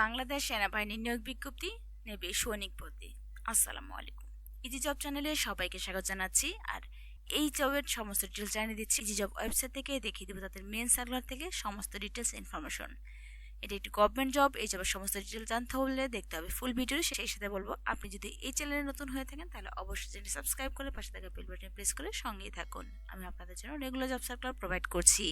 বাংলাদেশ সেনাবাহিনীর নিয়োগ বিজ্ঞপ্তি নেবে সৈনিক পদে আসসালামু আলাইকুম। ইজি জব চ্যানেলে সবাইকে স্বাগত জানাচ্ছি, আর এই জবের সমস্ত ডিটেলস জানিয়ে দিচ্ছি। ইজি জব ওয়েবসাইট থেকে দেখিয়ে দেবো তাদের মেন সার্কুলার থেকে সমস্ত ডিটেলস ইনফরমেশন এটা একটি গভর্নমেন্ট জব এই জবের সমস্ত ডিটেল জানতে হলে দেখতে হবে ফুল ভিডিও সেই সাথে বলব, আপনি যদি এই চ্যানেলে নতুন হয়ে থাকেন, তাহলে অবশ্যই চ্যানেলটি সাবস্ক্রাইব করে পাশে থাকা বেল বাটনে প্রেস করে সঙ্গেই থাকুন। আমি আপনাদের জন্য রেগুলার জব সার্কুলার প্রোভাইড করছি।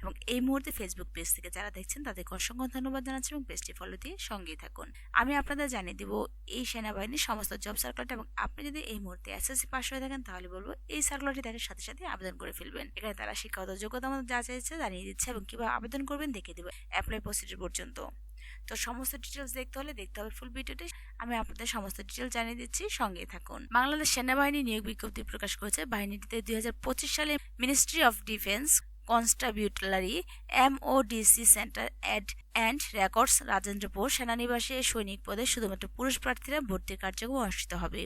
এবং এই মুহূর্তে ফেসবুক পেজ থেকে যারা দেখছেন, তাদেরকে অসংখ্য ধন্যবাদ জানাচ্ছি এবং পেজটি ফলো দিয়ে সঙ্গেই থাকুন। আমি আপনাদের জানিয়ে দিব, এই সেনাবাহিনীর সমস্ত জব সার্কুলারটা এবং আপনি যদি এই মুহূর্তে এসএসসি পাস হয়ে থাকেন, তাহলে বলব, এই সার্কুলারটি দেখার সাথে সাথে আবেদন করে ফেলবেন। এখানে তারা শিক্ষাগত যোগ্যতা যা চাইছে, জানিয়ে দিচ্ছে এবং কীভাবে আবেদন করবেন, দেখিয়ে দেবো। অ্যাপ্লাই প্রসিডিউর পর্যন্ত। তো সমস্ত ডিটেলস দেখতে হলে দেখতে হবে ফুল ভিডিওটি আমি আপনাদের সমস্ত ডিটেলস জানিয়ে দিচ্ছি, সঙ্গেই থাকুন। বাংলাদেশ সেনাবাহিনী নিয়োগ বিজ্ঞপ্তি প্রকাশ করেছে বাহিনীটিতে দুই হাজার পঁচিশ সালে ministry of defence constabulary MODC centre ad and records Rajendrapur সেনানিবাসে সৈনিক পদে শুধুমাত্র পুরুষ প্রার্থীরা ভর্তির কার্যক্রম অনুষ্ঠিত হবে।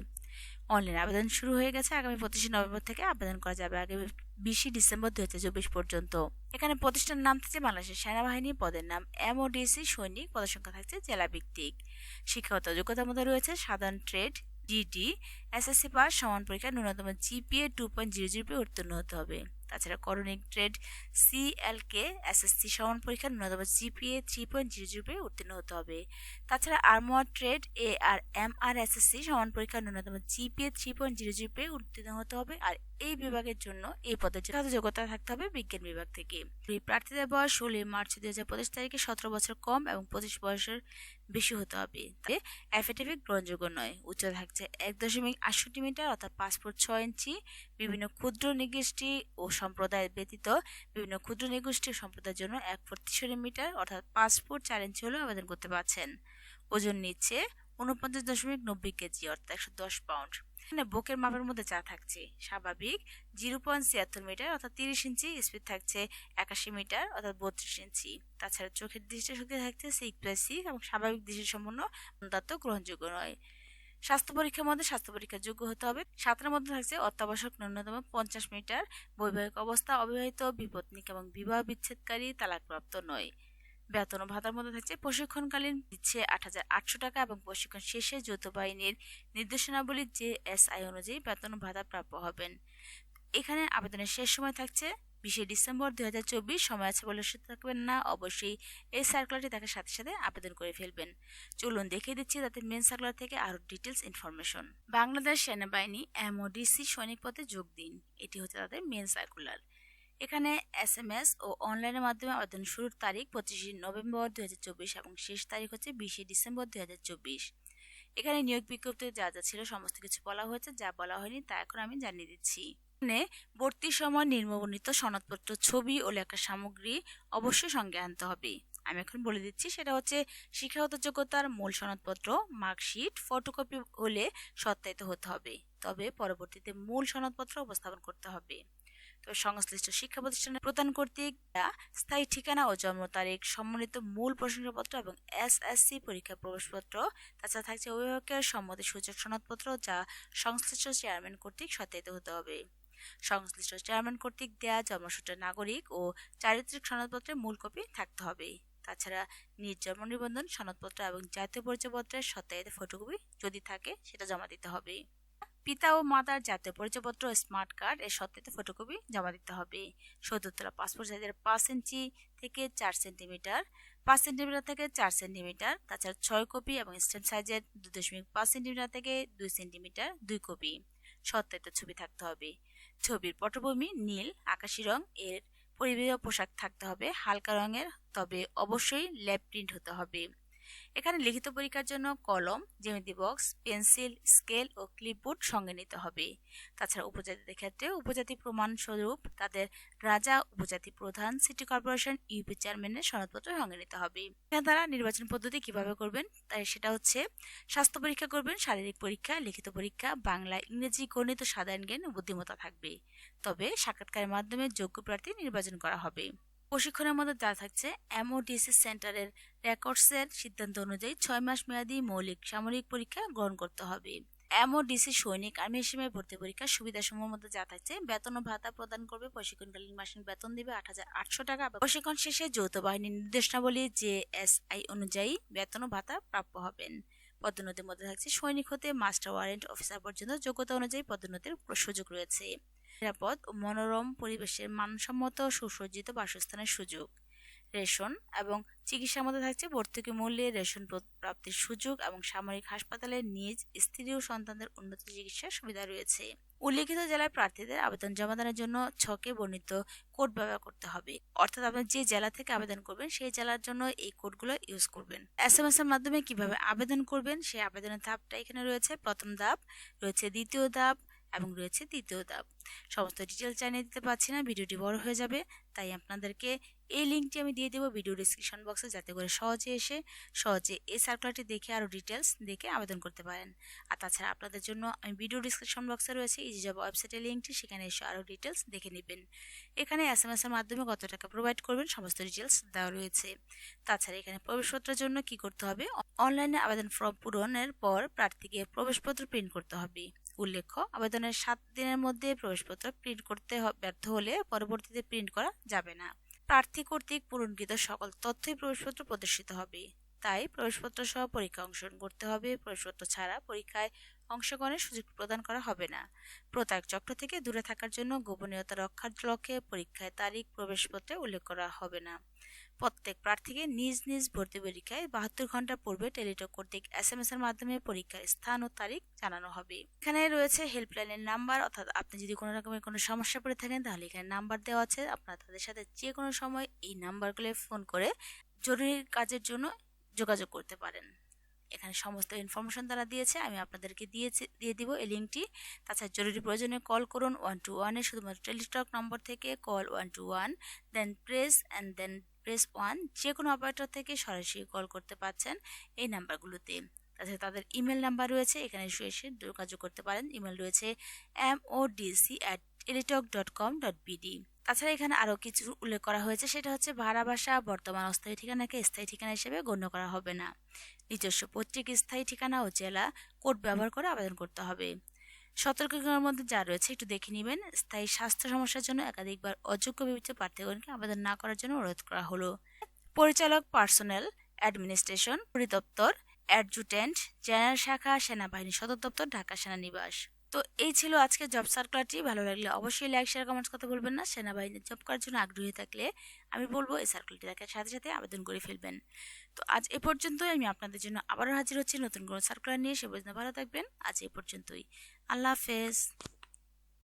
অনলাইন আবেদন শুরু হয়ে গেছে। আগামী পঁচিশে নভেম্বর থেকে আবেদন করা যাবে। আগামী বিশে ডিসেম্বর দু হাজার চব্বিশ পর্যন্ত। এখানে প্রতিষ্ঠানের নাম থাকছে বাংলাদেশের সেনাবাহিনী, পদের নাম এমওডিসি সৈনিক পদসংখ্যা থাকছে জেলা ভিত্তিক শিক্ষাগত যোগ্যতার মধ্যে রয়েছে সাধারণ ট্রেড ডিডি এসএসসি পাস, সমান পরীক্ষা ন্যূনতম GPA two point zero zero উত্তীর্ণ হতে হবে। তাছাড়া করণিক ট্রেড সিএলকে এসএসসি সমান পরীক্ষা ন্যূনতম GPA three point zero zero পেয়ে উত্তীর্ণ হতে হবে। তাছাড়া armourer trade A R M R SSC সমান পরীক্ষা ন্যূনতম GPA three point zero zero পেয়ে উত্তীর্ণ হতে হবে আর এই বিভাগের জন্য এই পদের যোগ্যতা থাকতে হবে বিজ্ঞান বিভাগ থেকে। প্রার্থীদের বয়স ষোলোই মার্চ দুই হাজার পঁচিশ তারিখে সতেরো বছর কম এবং পঁচিশ বয়সের বেশি হতে হবে। অ্যাফিডেভিট গ্রহণযোগ্য নয়। উচ্চতা থাকছে এক দশমিক আটষট্টি মিটার অর্থাৎ পাসপোর্ট ছয় ইঞ্চি বিভিন্ন ক্ষুদ্র নিগোষ্ঠী ও সম্প্রদায় ব্যতীত বিভিন্ন ক্ষুদ্র নিগোষ্ঠী সম্প্রদায়ের জন্য এক ফুট তিরিশ মিটার, অর্থাৎ পাঁচ ফুট চার ইঞ্চি হলেও আবেদন করতে পারছেন। ওজন নিচ্ছে উনপঞ্চাশ দশমিক নব্বই কেজি, অর্থাৎ একশো দশ পাউন্ড। এখানে বুকের মাপের মধ্যে চা থাকছে। স্বাভাবিক জিরো পয়েন্ট ছিয়াত্তর মিটার, অর্থাৎ তিরিশ ইঞ্চি স্পিড থাকছে একাশি মিটার, অর্থাৎ বত্রিশ ইঞ্চি। তাছাড়া চোখের দৃষ্টিশক্তি থাকছে সিক্স প্লাস সিক্স এবং স্বাভাবিক দৃষ্টি সম্পন্ন দত্ত গ্রহণযোগ্য নয়। স্বাস্থ্য পরীক্ষার মধ্যে স্বাস্থ্য পরীক্ষা যোগ্য হতে হবে। সাতটার মধ্যে থাকছে অত্যাবশ্যক ন্যূনতম পঞ্চাশ মিটার। বৈবাহিক অবস্থা, অবিবাহিত, বিপত্নিক এবং বিবাহ বিচ্ছেদকারী তালাকপ্রাপ্ত নয়। বেতন ও ভাতার মধ্যে থাকছে প্রশিক্ষণকালীন দিচ্ছে আট হাজার আটশো টাকা এবং প্রশিক্ষণ শেষে যৌথ বাহিনীর নির্দেশনাবলীর যে এস আই অনুযায়ী বেতন ভাতা প্রাপ্য হবেন। এখানে আবেদনের শেষ সময় থাকছে বিশে ডিসেম্বর দুই হাজার চব্বিশ, সময় আছে বলে থাকবেন না। অবশ্যই এই সার্কুলারটি দেখার সাথে সাথে আবেদন করে ফেলবেন। চলুন দেখিয়ে দিচ্ছি তাদের মেন সার্কুলার থেকে আরও ডিটেলস ইনফরমেশন বাংলাদেশ সেনাবাহিনী এমওডিসি সৈনিক পদে যোগ দিন। এটি হচ্ছে তাদের মেন সার্কুলার এখানে এস এম এস ও অনলাইনের মাধ্যমে আবেদন শুরুর তারিখ পঁচিশে নভেম্বর দুই হাজার চব্বিশ এবং শেষ তারিখ হচ্ছে বিশে ডিসেম্বর দুই হাজার চব্বিশ। এখানে নিয়োগ বিজ্ঞপ্তিতে যা যা ছিল সমস্ত কিছু বলা হয়েছে। যা বলা হয়নি তা এখন আমি জানিয়ে দিচ্ছি। এখানে ভর্তির সময় নির্মবর্ণিত সনদপত্র, ছবি ও লেখার সামগ্রী অবশ্যই সঙ্গে আনতে হবে। আমি এখন বলে দিচ্ছি, সেটা হচ্ছে শিক্ষাগত যোগ্যতার মূল সনদপত্র, মার্কশিট, ফটোকপি হলে সত্যায়িত হতে হবে। তবে পরবর্তীতে মূল সনদপত্র উপস্থাপন করতে হবে। তো সংশ্লিষ্ট শিক্ষা প্রতিষ্ঠানের প্রদান কর্তৃক স্থায়ী ঠিকানা ও জন্ম তারিখ সম্মানিত মূল প্রশংসাপত্র এবং এসএসসি পরীক্ষা প্রবেশপত্র, তাছাড়া থাকছে অভিভাবকের সম্মতি সূচক সনদপত্র যা সংশ্লিষ্ট চেয়ারম্যান কর্তৃক সত্যায়িত হতে হবে। সংশ্লিষ্ট চেয়ারম্যান কর্তৃক দেয়া জন্মসূত্রের নাগরিক ও চারিত্রিক সনদপত্রের মূল কপি থাকতে হবে। তাছাড়া নিজ জন্ম নিবন্ধন, সনদপত্র এবং জাতীয় পরিচয়পত্রের সত্যায়িত ফটোকপি যদি থাকে, সেটা জমা দিতে হবে। পিতা ও মাতার জাতীয় পরিচয়পত্র, স্মার্ট কার্ড এর সত্যায়িত ফটোকপি জমা দিতে হবে। সত্তরতলা পাসপোর্ট সাইজের পাঁচ ইঞ্চি থেকে চার সেন্টিমিটার, পাঁচ সেন্টিমিটার থেকে চার সেন্টিমিটার, তাছাড়া ছয় কপি এবং স্ট্যাম্প সাইজের দুই দশমিক পাঁচ সেন্টিমিটার থেকে দুই সেন্টিমিটার, দুই কপি সত্যায়িত ছবি থাকতে হবে। ছবির পটভূমি নীল, আকাশি রং, এর পরিবেহ পোশাক থাকতে হবে, হালকা রঙের, তবে অবশ্যই ল্যাব প্রিন্ট হতে হবে। এখানে লিখিত পরীক্ষার জন্য কলম, জ্যামিতি বক্স, পেন্সিল, স্কেল ও ক্লিপবোর্ড সঙ্গে নিতে হবে। তাছাড়া উপজাতিদের ক্ষেত্রে উপজাতি প্রমাণ স্বরূপ তাদের রাজা, উপজাতি প্রধান, সিটি কর্পোরেশন, ইউপি চেয়ারম্যানের সনদপত্র সঙ্গে নিতে হবে। তারা নির্বাচন পদ্ধতি কীভাবে করবেন? তাই সেটা হচ্ছে, স্বাস্থ্য পরীক্ষা করবেন, শারীরিক পরীক্ষা, লিখিত পরীক্ষা, বাংলা, ইংরেজি, গণিত, সাধারণ জ্ঞান ও বুদ্ধিমত্তা থাকবে। তবে সাক্ষাৎকারের মাধ্যমে যোগ্য প্রার্থী নির্বাচন করা হবে। প্রশিক্ষণের মধ্যে যা থাকছে এমওডিসি সেন্টারের রেকর্ডসের সিদ্ধান্ত অনুযায়ী ছয় মাস মেয়াদী মৌলিক সামরিক পরীক্ষা গ্রহণ করতে হবে। এমওডিসি সৈনিক, আর্মি হিসেবে ভর্তি পরীক্ষার সুবিধাসমূহের মধ্যে যা থাকছে, বেতন ও ভাতা প্রদান করবে, প্রশিক্ষণকালীন মাসিক বেতন দিবে আট হাজার আটশো টাকা প্রশিক্ষণ শেষে যৌথ বাহিনীর নির্দেশনাবলী যে এস আই অনুযায়ী বেতন ও ভাতা প্রাপ্য হবেন। পদোন্নতির মধ্যে থাকছে সৈনিক হতে মাস্টার ওয়ারেন্ট অফিসার পর্যন্ত যোগ্যতা অনুযায়ী পদোন্নতির সুযোগ রয়েছে। নিরাপদ ও মনোরম পরিবেশের মানসম্মত সুসজ্জিত বাসস্থানের সুযোগ। রেশন এবং চিকিৎসার মধ্যে থাকছে ভর্তুকি মূল্যে রেশন প্রাপ্তির সুযোগ এবং সামরিক হাসপাতালে নিজ স্ত্রী ও সন্তানদের উন্নত চিকিৎসার সুবিধা রয়েছে। উল্লেখিত জেলার প্রার্থীদের আবেদন জমাদানের জন্য ছকে বর্ণিত কোড ব্যবহার করতে হবে। অর্থাৎ আপনি যে জেলা থেকে আবেদন করবেন, সেই জেলার জন্য এই কোডগুলো ইউজ করবেন। এস এম এস এর মাধ্যমে কীভাবে আবেদন করবেন, সেই আবেদনের ধাপটা এখানে রয়েছে। প্রথম ধাপ রয়েছে দ্বিতীয় ধাপ এবং রয়েছে তৃতীয় ধাপ। সমস্ত ডিটেলস জানিয়ে দিতে পারছি না, ভিডিওটি বড় হয়ে যাবে, তাই আপনাদেরকে এই লিঙ্কটি আমি দিয়ে দেবো ভিডিও ডিসক্রিপশন বক্সে যাতে করে সহজে এসে, সহজে এই সার্কুলারটি দেখে আরও ডিটেলস দেখে আবেদন করতে পারেন। আর তাছাড়া আপনাদের জন্য আমি ভিডিও ডিসক্রিপশন বক্সে রয়েছে ইজি জব ওয়েবসাইটের লিঙ্কটি সেখানে এসে আরও ডিটেলস দেখে নেবেন। এখানে এস এম এস এর মাধ্যমে কত টাকা প্রোভাইড করবেন, সমস্ত ডিটেলস দেওয়া রয়েছে। তাছাড়া এখানে প্রবেশপত্রের জন্য কি করতে হবে অনলাইনে আবেদন ফর্ম পূরণের পর প্রার্থীকে প্রবেশপত্র প্রিন্ট করতে হবে। উল্লেখ্য, আবেদনের সাত দিনের মধ্যে প্রবেশপত্র প্রিন্ট করতে ব্যর্থ হলে পরবর্তীতে প্রিন্ট করা যাবে না। প্রার্থী কর্তৃক পূরণকৃত সকল তথ্যই প্রবেশপত্র প্রদর্শিত হবে। তাই প্রবেশপত্র সহ পরীক্ষা অংশগ্রহণ করতে হবে। প্রবেশপত্র ছাড়া পরীক্ষায় অংশগ্রহণের সুযোগ প্রদান করা হবে না। প্রতারক চক্র থেকে দূরে থাকার জন্য গোপনীয়তা রক্ষার লক্ষ্যে পরীক্ষায় তারিখ প্রবেশপত্রে উল্লেখ করা হবে না। প্রত্যেক প্রার্থীকে নিজ নিজ ভর্তি পরীক্ষায় বাহাত্তর ঘণ্টা পূর্বে টেলিটক কর্তৃক এস এম এস এর মাধ্যমে পরীক্ষার স্থান ও তারিখ জানানো হবে। এখানে রয়েছে হেল্পলাইনের নাম্বার অর্থাৎ আপনি যদি কোনো রকমের কোনো সমস্যা পড়ে থাকেন, তাহলে এখানে নাম্বার দেওয়া আছে। আপনার তাদের সাথে যে কোনো সময় এই নাম্বারগুলো ফোন করে জরুরি কাজের জন্য যোগাযোগ করতে পারেন। এখানে সমস্ত ইনফরমেশন তারা দিয়েছে, আমি আপনাদেরকে দিয়েছি, দিয়ে দিব এই লিঙ্কটি তাছাড়া জরুরি প্রয়োজনে কল করুন ওয়ান টু ওয়ানে শুধুমাত্র টেলিটক নম্বর থেকে call one two one then press and then press one যে কোনো অপারেটর থেকে সরাসরি কল করতে পারছেন এই নাম্বারগুলোতে তাছাড়া তাদের ইমেল নাম্বার রয়েছে, এখানে এসে এসে যোগাযোগ করতে পারেন। ইমেল রয়েছে M O DC at Teletalk dot com dot BD তাছাড়া এখানে আরও কিছু উল্লেখ করা হয়েছে, সেটা হচ্ছে ভাড়া বাসা, বর্তমান অস্থায়ী ঠিকানাকে স্থায়ী ঠিকানা হিসেবে গণ্য করা হবে না। নিজস্ব পত্রিক স্থায়ী ঠিকানা ও জেলা কোড ব্যবহার করে আবেদন করতে হবে। সতর্কতার মধ্যে যা রয়েছে একটু দেখে নেবেন। স্থায়ী স্বাস্থ্য সমস্যার জন্য একাধিকবার অযোগ্য বিবেচিত প্রার্থীগণকে আবেদন না করার জন্য অনুরোধ করা হলো। পরিচালক পার্সোনাল অ্যাডমিনিস্ট্রেশন, পরিদপ্তর অ্যাডজুটেন্ট জেনারেল শাখা, সেনাবাহিনী সদর দপ্তর, ঢাকা সেনানিবাস। তো এই ছিল আজকে জব সার্কুলারটি ভালো লাগলে অবশ্যই লাইক শেয়ার কমেন্টস কথা বলবেন না। সেনাবাহিনীর জব করার জন্য আগ্রহী থাকলে আমি বলব এই সার্কুলারটি দেখার সাথে সাথে আবেদন করে ফেলবেন। তো আজ এ পর্যন্তই। আমি আপনাদের জন্য আবারও হাজির হচ্ছি নতুন কোনো সার্কুলার নিয়ে। সে পর্যন্ত ভালো থাকবেন। আজ এ পর্যন্তই। আল্লাহ হাফেজ।